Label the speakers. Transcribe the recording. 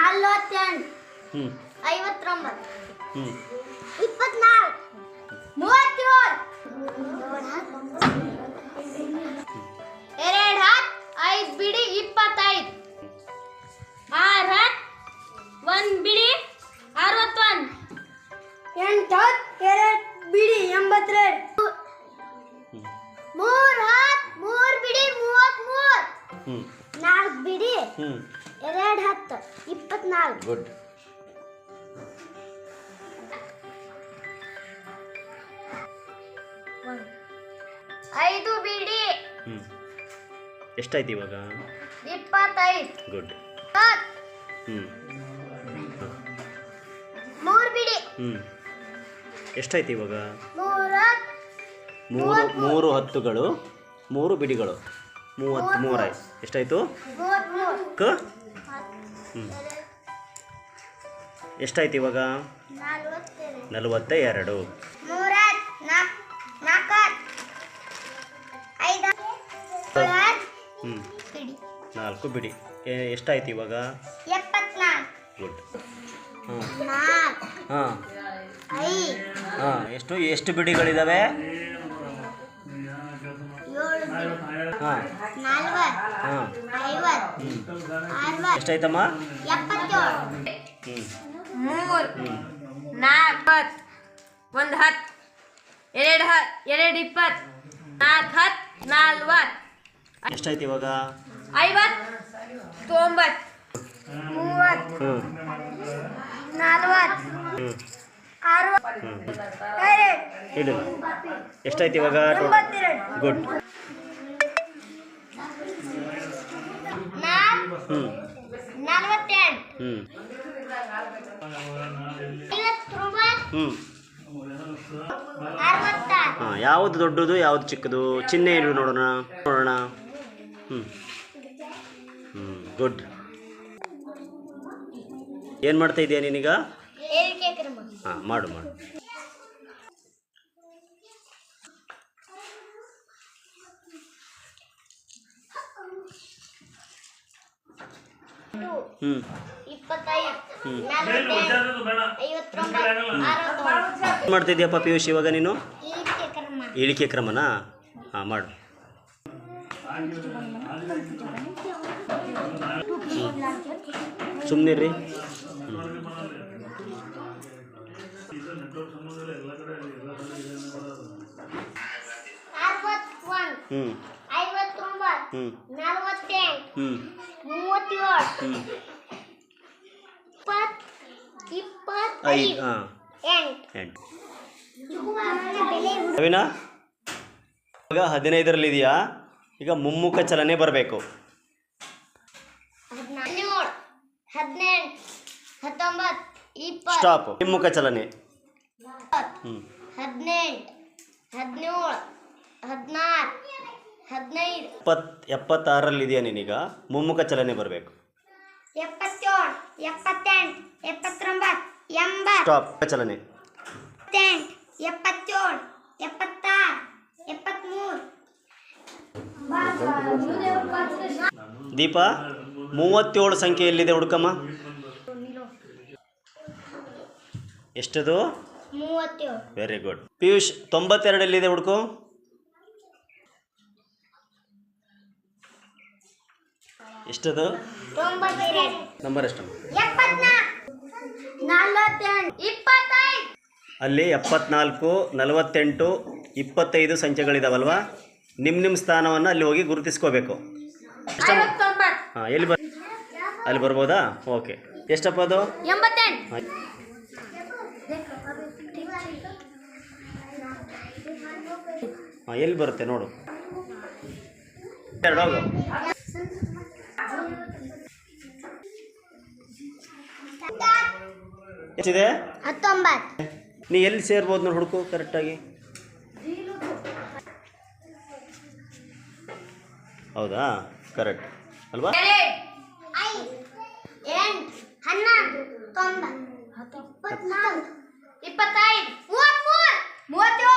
Speaker 1: ನಲವತ್ತೆಂಟು. ಐವತ್ತೊಂಬತ್ತು. ಇಪ್ಪತ್ನಾಲ್ಕು. ಮೂವತ್ತೇಳು. ಎರಡು ಹತ್ತು. ಐದು ಬಿಡಿ ಇಪ್ಪತ್ತೈದು. ಆರು ಹತ್ತು. ಒಂದು ಬಿಡಿ ಅರವತ್ತೊಂದು. ಎಂಟು ಹತ್ತು ಎರಡು ಬಿಡಿ ಎಂಬತ್ತೆರಡು. ಮೂರು ಹತ್ತು ಮೂರು ಬಿಡಿ ಮೂವತ್ತ್ಮೂರು. ನಾಲ್ಕು ಬಿಡಿ.
Speaker 2: ಹ್ಞೂ
Speaker 1: ಎರಡು ಹತ್ತು ಇಪ್ಪತ್ನಾಲ್ಕು.
Speaker 2: ಗುಡ್
Speaker 1: ಐದು ಬಿಡಿ.
Speaker 2: ಹ್ಞೂ ಎಷ್ಟಾಯ್ತು ಇವಾಗ?
Speaker 1: ಇಪ್ಪತ್ತೈದು.
Speaker 2: ಗುಡ್ ಹ್ಞೂ
Speaker 1: ಮೂರು ಬಿಡಿ.
Speaker 2: ಹ್ಞೂ ಎಷ್ಟಾಯ್ತು ಇವಾಗ?
Speaker 1: ಮೂರು
Speaker 2: ಮೂರು ಹತ್ತುಗಳು ಮೂರು ಬಿಡಿಗಳು. ಮೂವತ್ತು ಮೂರಾಯ್ತು ಎಷ್ಟಾಯಿತು? ಕ? ಹ್ಞೂ ಎಷ್ಟಾಯ್ತು ಇವಾಗ? ನಲವತ್ತ ಎರಡು ಹ್ಞೂ
Speaker 1: ಬಿಡಿ.
Speaker 2: ನಾಲ್ಕು ಬಿಡಿ ಎಷ್ಟಾಯ್ತು ಇವಾಗ? ಹಾಂ ಹಾಂ. ಹಾಂ, ಎಷ್ಟು ಎಷ್ಟು ಬಿಡಿಗಳಿದ್ದಾವೆ ಹಾಂ. ಎಷ್ಟಾಯ್ತಮ್ಮ?
Speaker 3: ಮೂರು
Speaker 2: ಹ್ಞೂ
Speaker 3: ನಾಲ್ಕು ಹತ್ತು ಒಂದು ಹತ್ತು ಎರಡು ಹತ್ತು ಎರಡು ಇಪ್ಪತ್ತು ನಾಲ್ಕು ಹತ್ತು ನಾಲ್ವತ್ತು
Speaker 2: ಎಷ್ಟಾಯ್ತು ಇವಾಗ?
Speaker 3: ಐವತ್ತು ತೊಂಬತ್ತು
Speaker 1: ಮೂವತ್ತು ನಾಲ್ವತ್ತು ಅರವತ್ತು
Speaker 2: ಎಷ್ಟಾಯ್ತು ಇವಾಗ? ಗುಡ್
Speaker 1: ನಾಲ್ಕು
Speaker 2: ಹ್ಞೂ
Speaker 1: ನಲವತ್ತೆಂಟು
Speaker 2: ಹ್ಞೂ
Speaker 1: ಐವತ್ತೊಂಬತ್ತು
Speaker 2: ಹ್ಞೂ
Speaker 1: ಅರವತ್ತಾರು
Speaker 2: ಹಾಂ ಯಾವುದು ದೊಡ್ಡದು ಯಾವ್ದು ಚಿಕ್ಕದು? ಚಿಹ್ನೆ ಇರು ನೋಡೋಣ. ನೋಡೋಣ. ಹ್ಞೂ ಹ್ಞೂ ಗುಡ್ ಏನು ಮಾಡ್ತಾ ಇದೆಯಾ ನೀನೀಗ? ಹಾಂ ಮಾಡು ಮಾಡು. ಹ್ಞೂ ಏನು ಮಾಡ್ತಾ ಪಿಯೂಷ್ ಇವಾಗ ನೀನು? ಇಳಿಕೆ ಕ್ರಮನಾ? ಹಾಂ ಮಾಡು. ಸುಮ್ಮನೆ ರೀ
Speaker 1: ಹ್ಮ್.
Speaker 2: ಹ್ಞೂ ಹ್ಞೂ
Speaker 1: ಮೂವತ್ತೇಳು.
Speaker 2: ಐದು ಹಾಂ.
Speaker 1: ಎಂಟು.
Speaker 2: ನವೀನ ಇವಾಗ ಹದಿನೈದರಲ್ಲಿದೆಯಾ? ಈಗ ಮುಮ್ಮುಖ ಚಲನೆ ಬರಬೇಕು.
Speaker 1: ಹದಿನೇಳು ಹದಿನೆಂಟು ಹತ್ತೊಂಬತ್ತು ಇಪ್ಪತ್ತು.
Speaker 2: ಸ್ಟಾಪ್ ಹಿಮ್ಮುಖ ಚಲನೆ. ಹ್ಞೂ
Speaker 1: ಹದಿನೆಂಟು ಹದಿನೇಳು ಹದಿನಾರು ಹದಿನೈದು.
Speaker 2: ಎಪ್ಪತ್ ಎಪ್ಪತ್ತಾರಲ್ಲಿದೆಯಾ ನೀನೀಗ? ಮುಮ್ಮುಖ ಚಲನೆ ಬರಬೇಕು.
Speaker 1: ಎಪ್ಪತ್ತೇಳು ಎಪ್ಪತ್ತೆಂಟು ಎಪ್ಪತ್ತೊಂಬತ್ತು ಎಂಬತ್ತು.
Speaker 2: ಸ್ಟಾಪ್ ಚಲನೆ.
Speaker 1: ಎಪ್ಪತ್ತೇಳು ಎಪ್ಪತ್ತಾರು ಎಪ್ಪತ್ತ್ಮೂರು
Speaker 2: ದೀಪ ಮೂವತ್ತೇಳು ಸಂಖ್ಯೆ ಎಲ್ಲಿದೆ ಹುಡುಕಮ್ಮ. ಎಷ್ಟದು?
Speaker 1: ಮೂವತ್ತೇಳು.
Speaker 2: ವೆರಿ ಗುಡ್ ಪಿಯೂಷ್ ತೊಂಬತ್ತೆರಡಲ್ಲಿದೆ ಹುಡುಕು. ಎಷ್ಟದು? ನಂಬರ್ ಎಷ್ಟು ಅಲ್ಲಿ ಎಪ್ಪತ್ನಾಲ್ಕು ನಲವತ್ತೆಂಟು ಇಪ್ಪತ್ತೈದು ಸಂಖ್ಯೆಗಳಿದಾವಲ್ವಾ? ನಿಮ್ಮ ನಿಮ್ಮ ಸ್ಥಾನವನ್ನು ಅಲ್ಲಿ ಹೋಗಿ ಗುರುತಿಸ್ಕೋಬೇಕು. ಹಾಂ ಎಲ್ಲಿ ಬರ್ ಅಲ್ಲಿ ಬರ್ಬೋದಾ? ಓಕೆ. ಎಷ್ಟಪ್ಪ ಅದು. ಹಾಂ. ಎಲ್ಲಿ ಬರುತ್ತೆ ನೋಡು. ಎರಡು ಎಷ್ಟಿದೆ?
Speaker 1: ಹತ್ತೊಂಬತ್ತು.
Speaker 2: ನೀ ಎಲ್ಲಿ ಸೇರ್ಬೋದು ನೋಡಿ ಹುಡುಕು ಕರೆಕ್ಟಾಗಿ ಹೌದಾ? ಕರೆಕ್ಟ್ ಅಲ್ವಾ?
Speaker 1: ಹನ್ನೊಂದು ಇಪ್ಪತ್ತೈದು ಮೂವತ್ತೇಳು.